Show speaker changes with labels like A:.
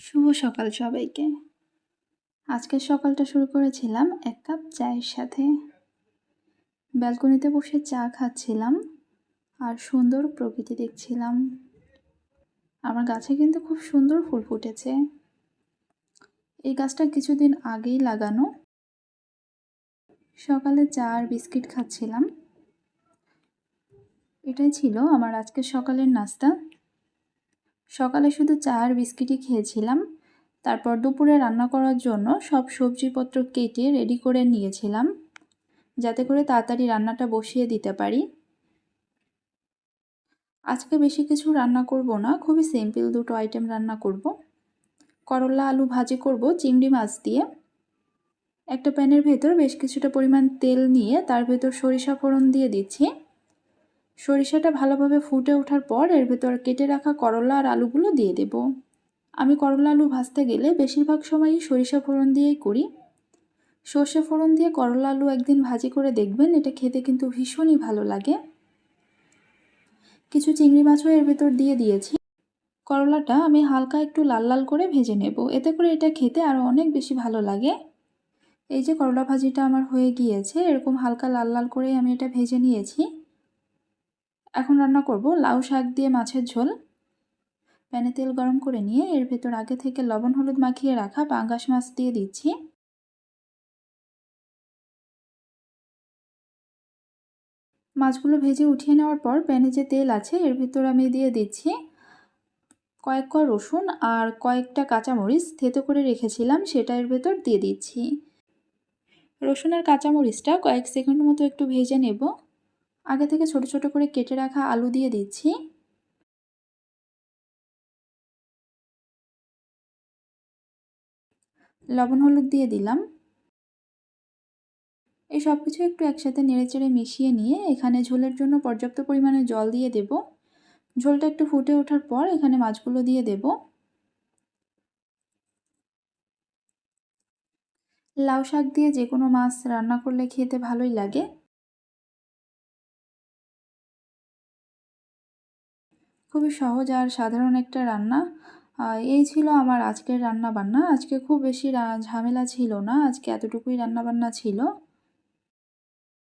A: শুভ সকাল সবাইকে। আজকের সকালটা শুরু করেছিলাম এক কাপ চায়ের সাথে। ব্যালকনিতে বসে চা খাচ্ছিলাম আর সুন্দর প্রকৃতি দেখছিলাম। আমার গাছে কিন্তু খুব সুন্দর ফুল ফুটেছে। এই গাছটা কিছুদিন আগেই লাগানো। সকালে চা আর বিস্কিট খাচ্ছিলাম। এটাই ছিল আমার আজকের সকালের নাস্তা। সকালে শুধু চা আর বিস্কিটই খেয়েছিলাম। তারপর দুপুরে রান্না করার জন্য সব সবজিপত্র কেটে রেডি করে নিয়েছিলাম, যাতে করে তাড়াতাড়ি রান্নাটা বসিয়ে দিতে পারি। আজকে বেশি কিছু রান্না করব না, খুবই সিম্পল দুটো আইটেম রান্না করব। করলা আলু ভাজি করব, চিংড়ি মাছ দিয়ে। একটা প্যানের ভেতর বেশ কিছুটা পরিমাণ তেল নিয়ে তার ভেতর সরিষা ফোড়ন দিয়ে দিচ্ছি। সরিষাটা ভালোভাবে ফুটে ওঠার পর এর ভেতর কেটে রাখা করলা আর আলুগুলো দিয়ে দেব। আমি করলা আলু ভাজতে গেলে বেশিরভাগ সময়ই সরিষা ফোড়ন দিয়েই করি। সর্ষে ফোড়ন দিয়ে করলা আলু একদিন ভাজি করে দেখবেন, এটা খেতে কিন্তু ভীষণই ভালো লাগে। কিছু চিংড়ি মাছও এর ভেতর দিয়ে দিয়েছি। করলাটা আমি হালকা একটু লাল লাল করে ভেজে নেব, এতে করে এটা খেতে আরও অনেক বেশি ভালো লাগে। এই যে করলা ভাজিটা আমার হয়ে গিয়েছে, এরকম হালকা লাল লাল করে আমি এটা ভেজে নিয়েছি। এখন রান্না করব লাউ শাক দিয়ে মাছের ঝোল। প্যানে তেল গরম করে নিয়ে এর ভেতর আগে থেকে লবণ, হলুদ মাখিয়ে রাখা পাঙ্গাস মাছ দিয়ে দিচ্ছি। মাছগুলো ভেজে উঠিয়ে নেওয়ার পর প্যানে যে তেল আছে এর ভেতর আমি দিয়ে দিচ্ছি কয়েক কয় রসুন আর কয়েকটা কাঁচামরিচ। থেতো করে রেখেছিলাম, সেটা এর ভেতর দিয়ে দিচ্ছি। রসুন আর কাঁচামরিচটা কয়েক সেকেন্ড মতো একটু ভেজে নেব। আগে থেকে ছোট ছোট করে কেটে রাখা আলু দিয়ে দিচ্ছি। লবণ, হলুদ দিয়ে দিলাম। এই সব কিছু একটু একসাথে নেড়েচেড়ে মিশিয়ে নিয়ে এখানে ঝোলের জন্য পর্যাপ্ত পরিমাণে জল দিয়ে দেব। ঝোলটা একটু ফুটে ওঠার পর এখানে মাছগুলো দিয়ে দেব। লাউ শাক দিয়ে যে কোনো মাছ রান্না করলে খেতে ভালোই লাগে। খুবই সহজ আর সাধারণ একটা রান্না। এই ছিল আমার আজকের রান্না বান্না আজকে খুব বেশি ঝামেলা ছিল না। আজকে এতটুকুই রান্না বান্না ছিল।